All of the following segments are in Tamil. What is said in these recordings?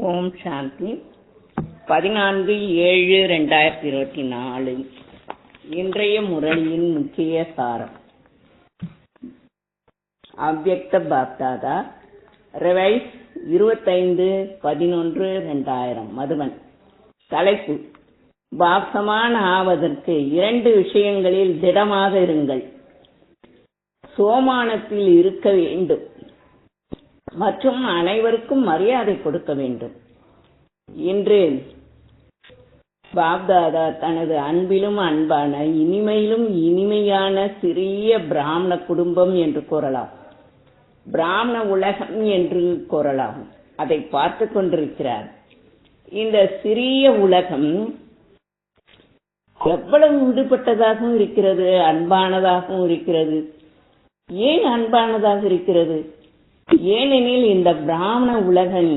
ஓம் சாந்தி. பதினான்கு ஏழு ரெண்டாயிரத்தி இருபத்தி நாலு இன்றைய முரளியின் முக்கிய சாரம். அவ்வக்த பாப்தாதா ரிவைஸ் இருபத்தைந்து பதினொன்று ரெண்டாயிரம் மதுவன். தலைப்பு. பாப்தமான ஆவதற்கு இரண்டு விஷயங்களில் திடமாக இருங்கள். சோமானத்தில் இருக்க வேண்டும். மற்றும் அனைவருக்கும் மரியாதை கொடுக்க வேண்டும். இன்று பாப்தாதா தனது அன்பிலும் அன்பான இனிமையிலும் இனிமையான சிறிய பிராமண குடும்பம் என்று கூறலாம். பிராமண உலகம் என்று கூறலாம். அதை பார்த்து கொண்டிருக்கிறார். இந்த சிறிய உலகம் எவ்வளவு விடுபட்டதாகவும் இருக்கிறது அன்பானதாகவும் இருக்கிறது. ஏன் அன்பானதாக இருக்கிறது? ஏனெனில் இந்த பிராமண உலகன்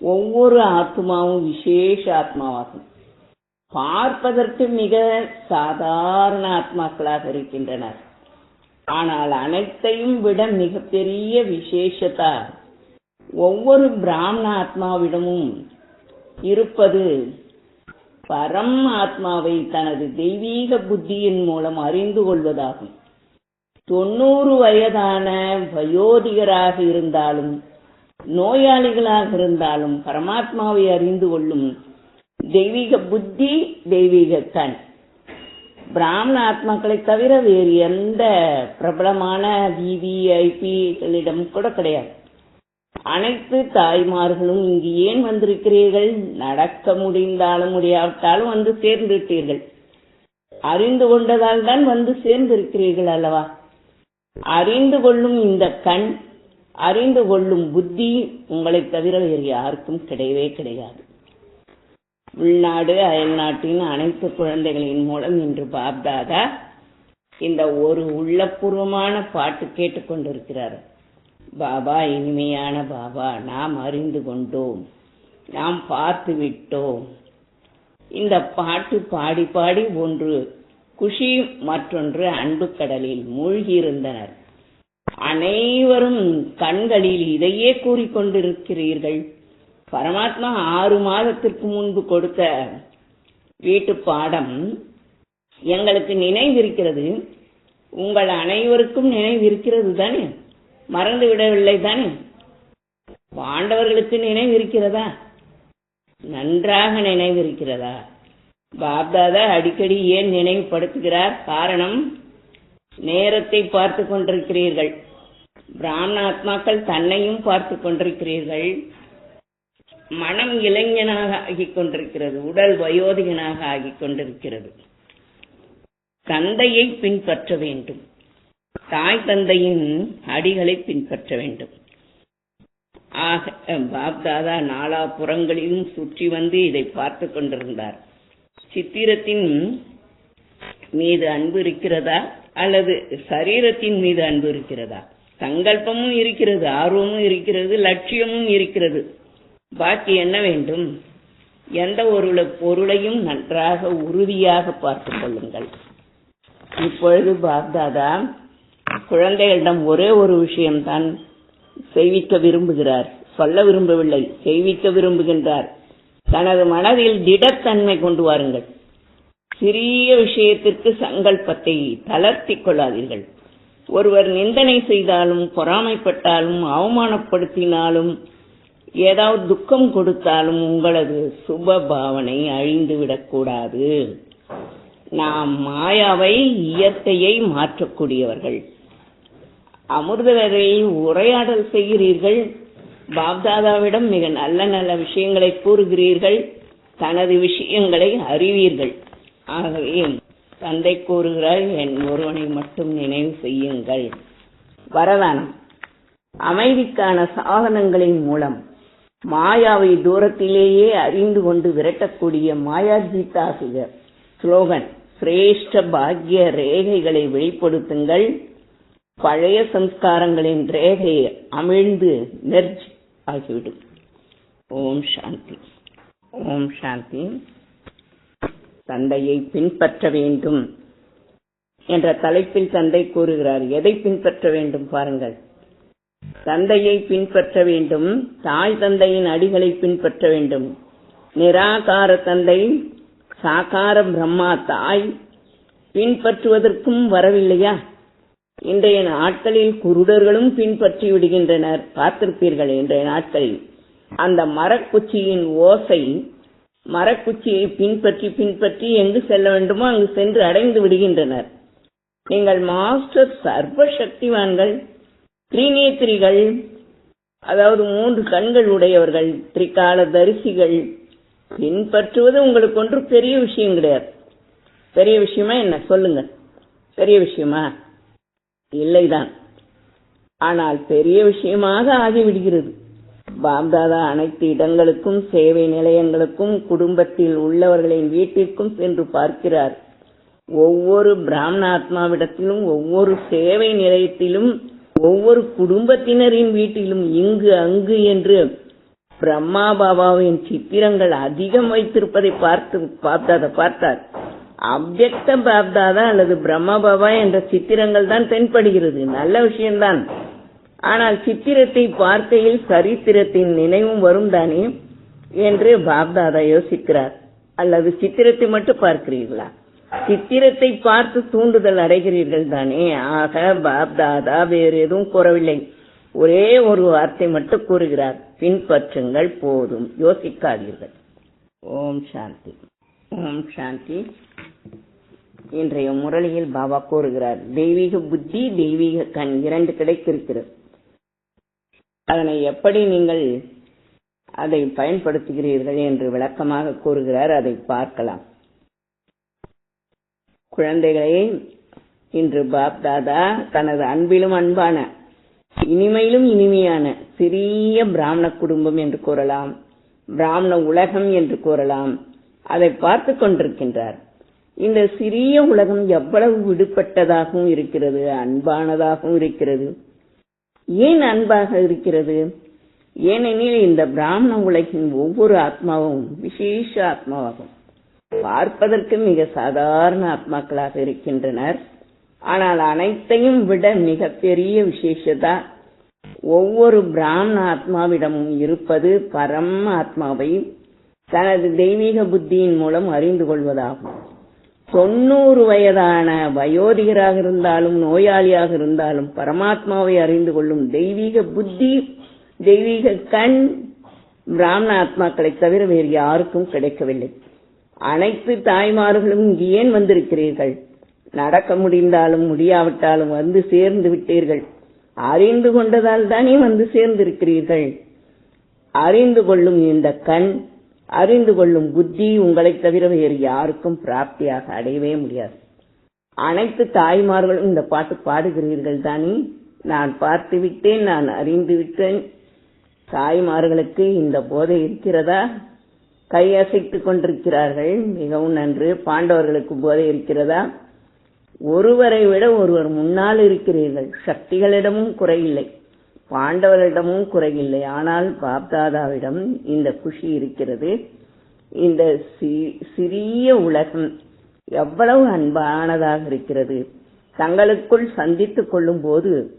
ஒவ்வொரு ஆத்மாவும் விசேஷ ஆத்மாவாகும். பார்ப்பதற்கு மிக சாதாரண ஆத்மாக்களாக இருக்கின்றனர். ஆனால் அனைத்தையும் விட மிகப்பெரிய விசேஷதா ஒவ்வொரு பிராமண ஆத்மாவிடமும் இருப்பது பரம் ஆத்மாவை தனது தெய்வீக புத்தியின் மூலம் அறிந்து கொள்வதாகும். தொண்ணூறு வயதான வயோதிகராக இருந்தாலும் நோயாளிகளாக இருந்தாலும் பரமாத்மாவை அறிந்து கொள்ளும் தெய்வீக புத்தி தெய்வீக கண். பிராமண ஆத்மாக்களை தவிர வேறு எந்த பிரபலமான விவிஐபிகளிடம் கூட கிடையாது. அனைத்து தாய்மார்களும் இங்கு ஏன் வந்திருக்கிறீர்கள்? நடக்க முடிந்தாலும் முடியாவிட்டாலும் வந்து சேர்ந்துவிட்டீர்கள். அறிந்து கொண்டதால் தான் வந்து சேர்ந்திருக்கிறீர்கள் அல்லவா? அறிந்து கொள்ளும் இந்த கண் அறிந்து கொள்ளும் புத்தி உங்களை தவிர வேறு யாருக்கும் கிடையவே கிடையாது. உள்நாடு அயல்நாட்டின் அனைத்து குழந்தைகளின் மூலம் இன்று பாப்தாதா இந்த ஒரு உள்ளபூர்வமான பாட்டு கேட்டுக்கொண்டிருக்கிறார் பாபா இனிமையான பாபா நாம் அறிந்து கொண்டோம் நாம் பார்த்து விட்டோம். இந்த பாட்டு பாடி பாடி ஒன்று குஷி மற்றொன்று அன்பு கடலில் மூழ்கியிருந்தனர். அனைவரும் கண்களில் இதையே கூறிக்கொண்டிருக்கிறீர்கள். பரமாத்மா ஆறு மாதத்திற்கு முன்பு கொடுத்த வீட்டு பாடம் எங்களுக்கு நினைவிருக்கிறது. உங்கள் அனைவருக்கும் நினைவிருக்கிறது தானே? மறந்து விடவில்லை தானே? பாண்டவர்களுக்கு நினைவிருக்கிறதா? நன்றாக நினைவிருக்கிறதா? பாப்தாதா அடிக்கடி ஏன் நினைவுபடுத்துகிறார்? காரணம் நேரத்தை பார்த்து கொண்டிருக்கிறீர்கள். பிராமணாத்மாக்கள் தன்னையும் பார்த்து கொண்டிருக்கிறீர்கள். மனம் இளைஞனாக ஆகிக் கொண்டிருக்கிறது. உடல் வயோதிகனாக ஆகிக் கொண்டிருக்கிறது. தந்தையை பின்பற்ற வேண்டும். தாய் தந்தையின் அடிகளை பின்பற்ற வேண்டும். ஆக பாப்தாதா நாலா புறங்களிலும் சுற்றி வந்து இதை பார்த்து கொண்டிருந்தார். சித்திரத்தின் மீது அன்பு இருக்கிறதா? அல்லது சரீரத்தின் மீது அன்பு இருக்கிறதா? சங்கல்பமும் இருக்கிறது ஆர்வமும் இருக்கிறது லட்சியமும் இருக்கிறது. பாக்கி என்ன வேண்டும்? எந்த ஒரு பொருளையும் நன்றாக உறுதியாக பார்த்து கொள்ளுங்கள். இப்பொழுது பாப்தாதா குழந்தைகளிடம் ஒரே ஒரு விஷயம்தான் செய்விக்க விரும்புகிறார். சொல்ல விரும்பவில்லை செய்விக்க விரும்புகின்றார். தனது மனதில் திடத்தன்மை கொண்டு வாருங்கள். சிறிய விஷயத்திற்கு சங்கல்பத்தை தளர்த்தி கொள்ளாதீர்கள். ஒருவர் நிந்தனை செய்தாலும் பொறாமைப்பட்டாலும் அவமானப்படுத்தினாலும் ஏதாவது துக்கம் கொடுத்தாலும் உங்களது சுப பாவனை அழிந்துவிடக்கூடாது நாம் மாயாவை இயற்கையை மாற்றக்கூடியவர்கள். அமிர்தவரையில் உரையாடல் செய்கிறீர்கள். பாப்தாதாவிடம் மிக நல்ல நல்ல விஷயங்களை கூறுகிறீர்கள் தனது விஷயங்களை அறிவீர்கள். ஆகவே தந்தை கூறுகிறார் என் ஒருவனை மட்டும் நினைவு செய்யுங்கள். வரதானம். அமைதிக்கான சாதனங்களின் மூலம் மாயாவை தூரத்திலேயே அறிந்து கொண்டு விரட்டக்கூடிய மாயாஜித்தாகுக ஸ்லோகன் சிரேஷ்ட பாக்கிய ரேகைகளை வெளிப்படுத்துங்கள். பழைய சம்ஸ்காரங்களின் ரேகை அமிழ்ந்து நெர்ஜ் ஆகிவிடும். ஓம் சாந்தி. ஓம் சாந்தி. தந்தையை பின்பற்ற வேண்டும் என்ற தலைப்பில் தந்தை கூறுகிறார். எதை பின்பற்ற வேண்டும் பாருங்கள். தந்தையை பின்பற்ற வேண்டும் தாய் தந்தையின் அடிகளை பின்பற்ற வேண்டும். நிராகார தந்தை சாகார பிரம்மா தாய் பின்பற்றுவதற்கும் வரவில்லையா? இன்றைய நாட்களில் குருடர்களும் பின்பற்றி விடுகின்றனர். பார்த்திருப்பீர்கள் இன்றைய நாட்களில். அந்த மரக்குச்சியின் ஓசை மரக்குச்சியை பின்பற்றி பின்பற்றி எங்கு செல்ல வேண்டுமோ அங்கு சென்று அடைந்து விடுகின்றனர். நீங்கள் மாஸ்டர் சர்வ சக்திவான்கள் திரிநேத்திரிகள் அதாவது மூன்று கண்கள் உடையவர்கள் திரிகால தரிசிகள் பின்பற்றுவது உங்களுக்கு ஒன்று பெரிய விஷயம் கிடையாது. பெரிய விஷயமா என்ன? சொல்லுங்க பெரிய விஷயமா? இல்லைதான். ஆனால் பெரிய விஷயமாக ஆகிவிடுகிறது. பாப்தாதா அனைத்து இடங்களுக்கும் சேவை நிலையங்களுக்கும் குடும்பத்தில் உள்ளவர்களின் வீட்டிற்கும் சென்று பார்க்கிறார். ஒவ்வொரு பிராமண ஆத்மாவிடத்திலும் ஒவ்வொரு சேவை நிலையத்திலும் ஒவ்வொரு குடும்பத்தினரின் வீட்டிலும் இங்கு அங்கு என்று பிரம்மா பாபாவின் சித்திரங்கள் அதிகம் வைத்திருப்பதை பார்த்து பாப்தாதா பார்த்தார். அவ்வக்த பாப்தாதா அல்லது பிரம்மா என்ற சித்திரங்கள் தான் தென்படுகிறது. நல்ல விஷயம்தான். ஆனால் சித்திரத்தை பார்க்கையில் சரித்திரத்தின் நினைவும் வரும் தானே என்று பாப்தாதா யோசிக்கிறார். அல்லது சித்திரத்தை மட்டும் பார்க்கிறீர்களா? சித்திரத்தை பார்த்து தூண்டுதல் அடைகிறீர்கள் தானே. ஆக பாப்தாதா வேறு எதுவும் கூறவில்லை. ஒரே ஒரு வார்த்தை மட்டும் கூறுகிறார். பின்பற்றுங்கள் போதும். யோசிக்காதீர்கள். ஓம் சாந்தி. ஓம் சாந்தி. இன்றைய முரளியில் பாபா கூறுகிறார் தெய்வீக புத்தி தெய்வீக கண் இரண்டு கிடைத்திருக்கிறது. அதனை எப்படி நீங்கள் அதை பயன்படுத்துகிறீர்கள் என்று விளக்கமாக கூறுகிறார் அதை பார்க்கலாம். குழந்தைகளே இன்று பாப் தாதா தனது அன்பிலும் அன்பான இனிமையிலும் இனிமையான சிறிய பிராமண குடும்பம் என்று கூறலாம் பிராமண உலகம் என்று கூறலாம் அதை பார்த்து கொண்டிருக்கின்றார். இந்த சிறிய உலகம் எவ்வளவு விடுபட்டதாகவும் இருக்கிறது அன்பானதாகவும் இருக்கிறது. ஏன் அன்பாக இருக்கிறது? ஏனெனில் இந்த பிராமண உலகின் ஒவ்வொரு ஆத்மாவும் விசேஷ ஆத்மாவாகும். பார்ப்பதற்கு மிக சாதாரண ஆத்மாக்களாக இருக்கின்றனர். ஆனால் அனைத்தையும் விட மிகப்பெரிய விசேஷதா? ஒவ்வொரு பிராமண ஆத்மாவிடமும் இருப்பது பரம் ஆத்மாவை தனது தெய்வீக புத்தியின் மூலம் அறிந்து கொள்வதாகும். தொண்ணூறு வயதான வயோதிகராக இருந்தாலும் நோயாளியாக இருந்தாலும் பரமாத்மாவை அறிந்து கொள்ளும் தெய்வீக புத்தி தெய்வீக கண் பிராமண ஆத்மாக்களை தவிர வேறு யாருக்கும் கிடைக்கவில்லை. அனைத்து தாய்மார்களும் இங்கு ஏன் வந்திருக்கிறீர்கள்? நடக்க முடிந்தாலும் முடியாவிட்டாலும் வந்து சேர்ந்து விட்டீர்கள். அறிந்து கொண்டதால் தானே வந்து சேர்ந்திருக்கிறீர்கள்? அறிந்து கொள்ளும் இந்த கண் அறிந்து கொள்ளும் புத்தி உங்களை தவிர வேறு யாருக்கும் பிராப்தியாக அடையவே முடியாது. அனைத்து தாய்மார்களும் இந்த பாட்டு பாடுகிறீர்கள் தானே? நான் பார்த்து விட்டேன் நான் அறிந்து விட்டேன். தாய்மார்களுக்கு இந்த போதை இருக்கிறதா? கையசைத்துக் கொண்டிருக்கிறார்கள் மிகவும் நன்று. பாண்டவர்களுக்கு போதை இருக்கிறதா? ஒருவரை விட ஒருவர் முன்னால் இருக்கிறீர்கள். சக்திகளிடமும் குறையில்லை. பாண்டவரிடமும் குறையில்லை. ஆனால் பாப்தாதாவிடம் இந்த குஷி இருக்கிறது. இந்த சிறிய உலகம் எவ்வளவு அன்பானதாக இருக்கிறது. தங்களுக்குள் சந்தித்துக் கொள்ளும் போது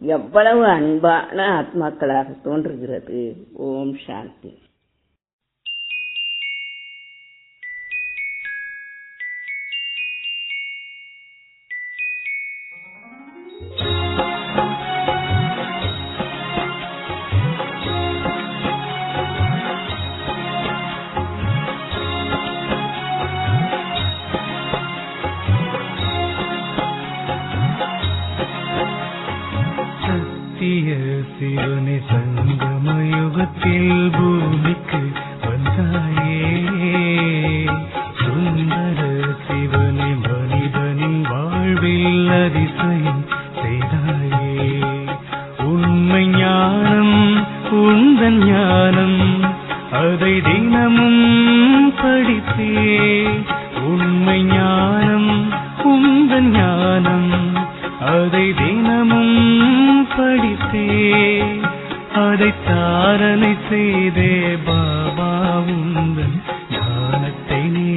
எவ்வளவு அன்பான ஆத்மாக்களாக தோன்றுகிறது. ஓம் சாந்தி. கதை தினமும் படித்தே உண்மை ஞானம் உந்தன் ஞானம் அதை தினமும் படித்தே அதை தாரணை செய்தே பாபா உந்தன் ஞானத்தை நீ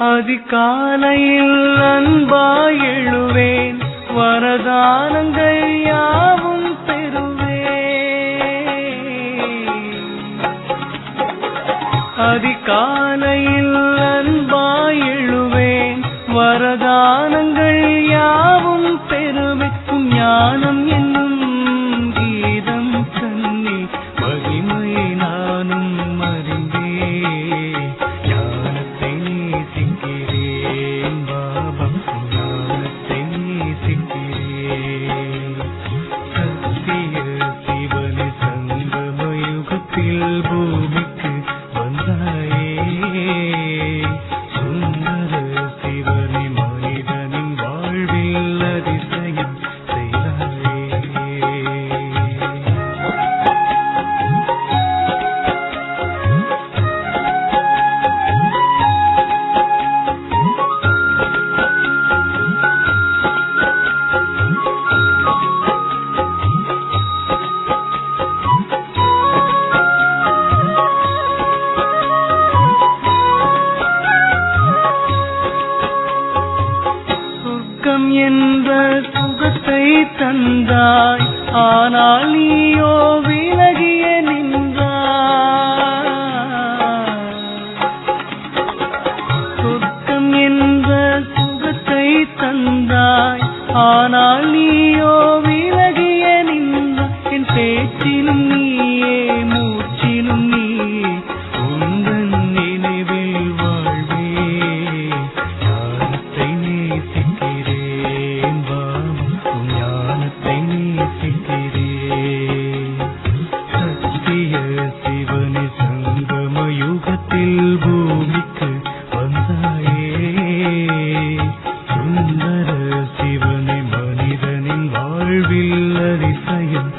அதிகாலையில் அன்பாய் எழுவேன் வரதானங்கள் யாவும் பெறுவேன். அதிகாலையில் அன்பாய் எழுவேன் வரதானங்கள் யாவும் பெறுவேன் ஞானம் என்ற சுகத்தை தந்தாய். ஆனால் நீயோ விலகிய நின்றாய். சொர்க்கம் என்ற சுகத்தை தந்தாய். ஆனால் நீயோ வில்லரிசையும்